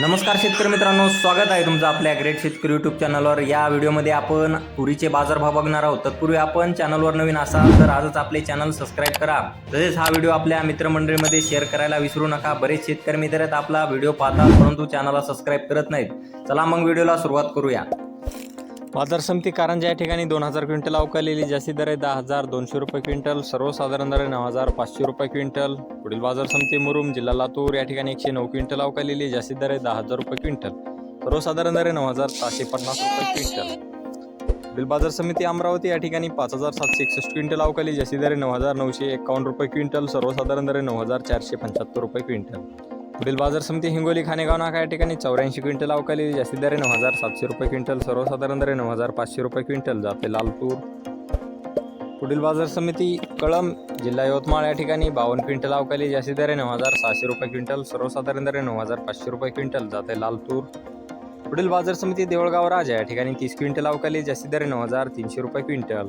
नमस्कार शेतकरी मित्रांनो स्वागत आहे तुमचं आपल्या ग्रेट शेतकरी यूट्यूब चॅनलवर या व्हिडिओमध्ये आपण तुरीचे बाजारभाव बघणार आहोत. तत्पूर्वी आपण चॅनलवर नवीन असाल तर आजच आपले चॅनल सबस्क्राईब करा. तसेच हा व्हिडिओ आपल्या मित्रमंडळीमध्ये शेअर करायला विसरू नका. बरेच शेतकरी मित्र आहेत आपला व्हिडिओ पाहतात परंतु चॅनलला सबस्क्राईब करत नाहीत. चला मग व्हिडिओला सुरुवात करूया. बाजार समिती कारंजा या ठिकाणी दोन हजार क्विंटल अवकालेली जास्ती दर आहे. दहा हजार दोनशे रुपये क्विंटल. सर्वसाधारण दर आहे नऊ हजार पाचशे रुपये क्विंटल. पुढील बाजार समिती मुरुम जिल्हा लातूर या ठिकाणी एकशे नऊ क्विंटल अवकालेली जास्ती दर आहे. दहा हजार रुपये क्विंटल. सर्वसाधारण दर आहे नऊ हजार सहाशे पन्नास रुपये क्विंटल. पुढील बाजार समिती अमरावती या ठिकाणी पाच हजार सातशे एकसष्ट क्विंटल अवकाली. जास्ती दर आहे नऊ हजार नऊशे एकावन्न रुपये क्विंटल. सर्वसाधारण दर आहे नऊ हजार चारशे पंच्याहत्तर रुपये क्विंटल. पुढील बाजार समिती हिंगोली खानेगाव नाका या ठिकाणी चौऱ्याऐंशी क्विंटल अवकाली जास्ती दर नऊ हजार सातशे रुपये क्विंटल सर्वसाधारण दर नऊ हजार पाचशे रुपये क्विंटल जाते लालपूर. पुढील बाजार समिती कळम जिल्हा यवतमाळ या ठिकाणी बावन्न क्विंटल अवकाली जास्ती दर नऊ हजार सहाशे रुपये क्विंटल सर्वसाधारण दर नऊ हजार पाचशे रुपये क्विंटल जाते लालतूर पुढील बाजार समिती देवळगाव राजा या ठिकाणी तीस क्विंटल अवकाली जास्ती दर नऊ हजार तीनशे रुपये क्विंटल.